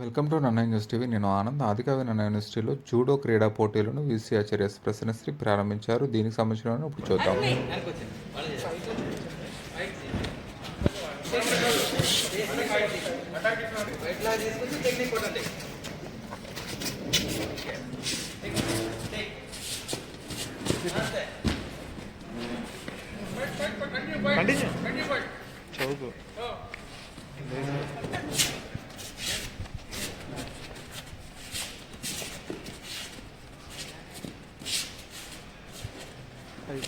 Welcome to నన్న news TV. నేను ఆనంద్. ఆదికవి నన్న యూనివర్సిటీలో జూడో క్రీడా పోటీలను వీసీ ఆచార్యస్ ప్రసన్నశ్రీ ప్రారంభించారు. దీనికి సంబంధించిన ఇప్పుడు చూద్దాం. はい。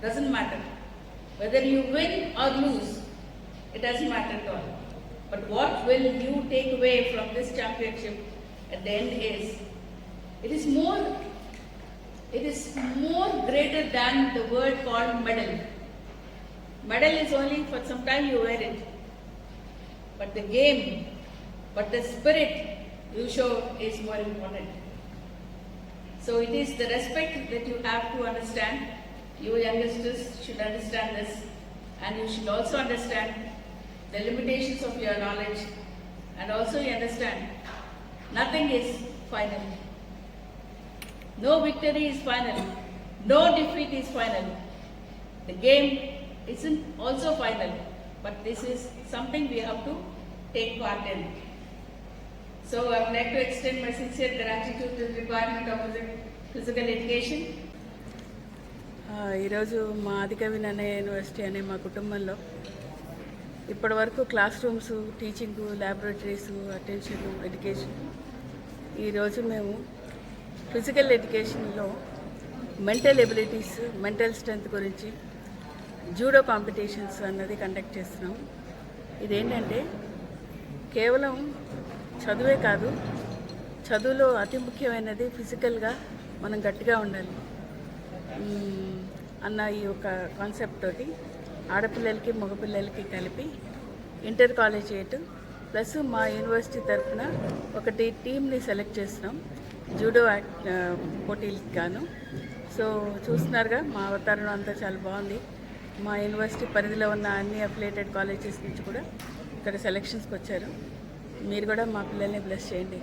Doesn't matter. Whether you win or lose, it doesn't matter at all. But what will you take away from this championship at the end is, it is more, it is more greater than the word called medal. Medal is only for some time you wear it. But the game, but the spirit you show is more important. So it is the respect that you have to understand. You youngsters should understand this, and you should also understand the limitations of your knowledge, and also you understand nothing is final. No victory is final. No defeat is final. The game isn't also final, but this is something we have to take part in. So I would like to extend my sincere gratitude to the Department of Physical Education ఈరోజు మా ఆదికవి Nannaya university అనే మా కుటుంబంలో ఇప్పటి వరకు classrooms teaching laboratories attention education ఈరోజు మేము physical ఎడ్యుకేషన్లో మెంటల్ ఎబిలిటీస్ మెంటల్ స్ట్రెంగ్త్ గురించి జూడో కాంపిటీషన్స్ అన్నది కండక్ట్ చేస్తున్నాం. ఇదేంటంటే కేవలం చదువే కాదు చదువులో అతి ముఖ్యమైనది ఫిజికల్గా మనం గట్టిగా ఉండాలి. అన్న ఈ యొక్క కాన్సెప్ట్ తోటి ఆడపిల్లలకి మగపిల్లలకి కలిపి ఇంటర్ కాలేజ్ చేయటం ప్లస్ మా యూనివర్సిటీ తరఫున ఒకటి టీంని సెలెక్ట్ చేస్తున్నాం. జూడో యాక్ట్ పోటీలకు గాను. సో చూస్తున్నారుగా మా అవతారణం అంతా చాలా బాగుంది. మా యూనివర్సిటీ పరిధిలో ఉన్న అన్ని అఫిలేటెడ్ కాలేజెస్ నుంచి కూడా ఇక్కడ సెలెక్షన్స్కి వచ్చారు మీరు కూడా మా పిల్లల్ని బ్లెస్ చేయండి.